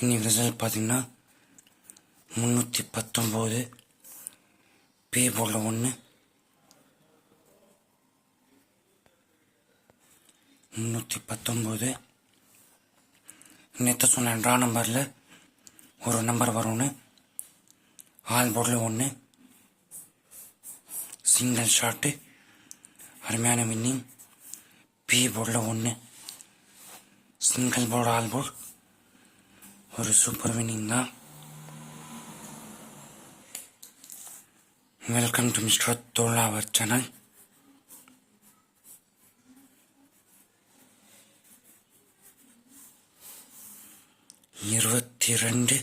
இன்னைக்கு ரிசல்ட் பார்த்தீங்கன்னா முந்நூற்றி பத்தொம்போது பே போர்டில் ஒன்று முந்நூற்றி பத்தொம்போது. நேற்று சொன்ன ட்ரா நம்பரில் ஒரு நம்பர் வரும்னு. ஆல் போர்டில் ஒன்று சிங்கிள் ஷாட்டு அருமையான வின்னிங் பி போர்டில் ஒன்று சிங்கிள் போர்டு ஆல் போர்டு ஒரு சூப்பர் வினிங் தான். Welcome to mister Dhola our channel இருபத்தி ரெண்டு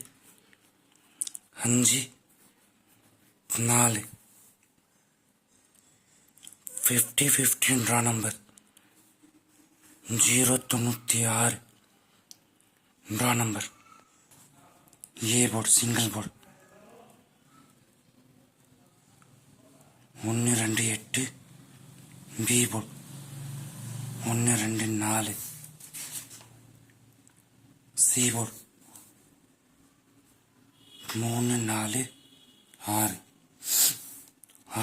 அஞ்சு நாலு. ஃபிஃப்டி ஃபிஃப்டின்ற நம்பர் ஜீரோ தொண்ணூற்றி ஆறு number A board single board ஒன்று ரெண்டு எட்டு. பி போர்டு ஒன்று ரெண்டு நாலு. சி போர்டு மூணு நாலு ஆறு.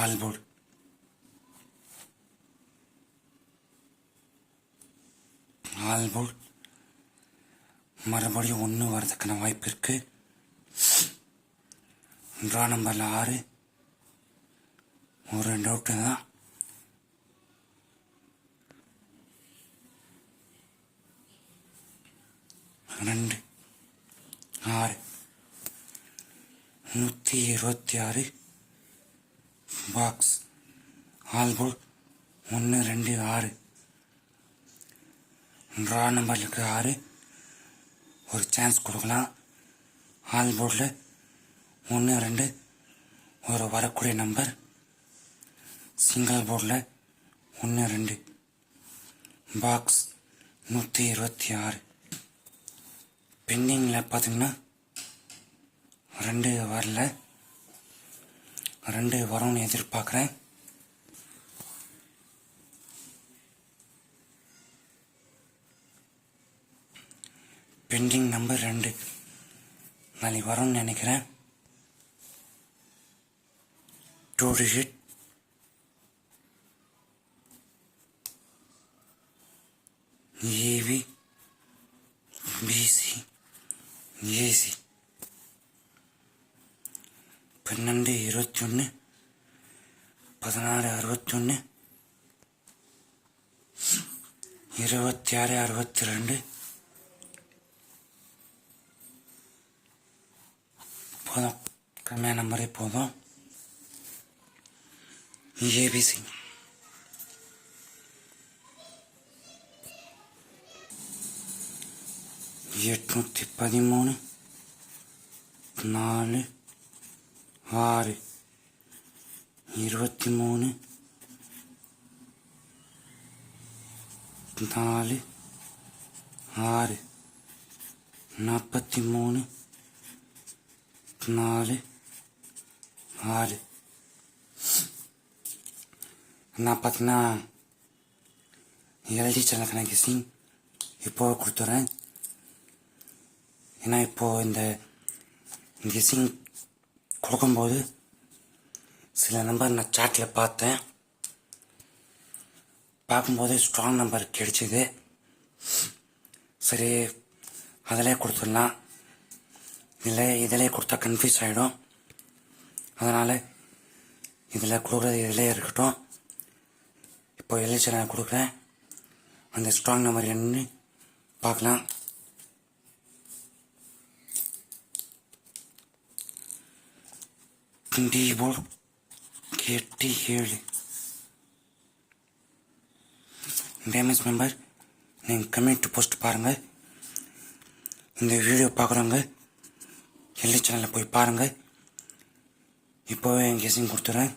ஆல் போர்டு ஆல் போர்டு மறுபடியும் ஒன்று வரதுக்கான வாய்ப்பு இருக்குது ட்ரா நம்பரில் ஆறு. ஒரு டவுட்டு தான். ரெண்டு ஆறு. நூற்றி இருபத்தி ஆறு. பாக்ஸ் ஆல்போல் ஒன்று ரெண்டு ஆறு. ட்ரா நம்பர் ஆறு. ஒரு சான்ஸ் கொடுக்கலாம். ஆல் போர்டில் ஒன்று ரெண்டு. ஒரு வரக்கூடிய நம்பர் சிங்கிள் போர்டில் ஒன்று ரெண்டு. பாக்ஸ் நூற்றி இருபத்தி ஆறு. பெண்டிங்கில் பார்த்தீங்கன்னா ரெண்டு வரல. ரெண்டு வரும்னு எதிர்பார்க்குறேன். பெண்டிங் நம்பர் ரெண்டு. நாளைக்கு வரும்னு நினைக்கிறேன். Two digit A B B C A C பன்னெண்டு இருபத்தி ஒன்று பதினாறு அறுபத்தி ஒன்று இருபத்தி ஆறு அறுபத்தி ரெண்டு. போதும் கம்மியான முறை போதும் ஏபிசி எட்நூற்றி பதிமூணு நாலு ஆறு இருபத்தி மூணு நாலு ஆறு நாற்பத்தி மூணு நாலு ஆறு நான் பார்த்தீங்கன்னா எல்டி சேனல் கணக்கு சிங் இப்போ கொடுத்துட்றேன் ஏன்னா இப்போ இந்த கெஸ்ஸிங் கொடுக்கும்போது சில நம்பர் நான் சாட்டில் பார்த்தேன் பார்க்கும்போது ஸ்ட்ராங் நம்பர் கிடைச்சிது சரி அதிலே கொடுத்துடலாம் இல்லை இதிலே கொடுத்தா கன்ஃபியூஸ் ஆகிடும் அதனால் இதில் கொடுக்குறது இதிலே இருக்கட்டும். இப்போ எல்ஹெச் நான் கொடுக்குறேன். அந்த ஸ்ட்ராங் நம்பர் என்னன்னு பார்க்கலாம். டிபோல் எட்டு ஏழு. டேமேஜ் மெம்பர் நீங்கள் கமெண்ட் போஸ்ட் பாருங்கள் இந்த வீடியோ பார்க்குறவங்க எல்லி சேனலில் போய் பாருங்கள் இப்போவே என் கெஸிங் கொடுத்துறேன்.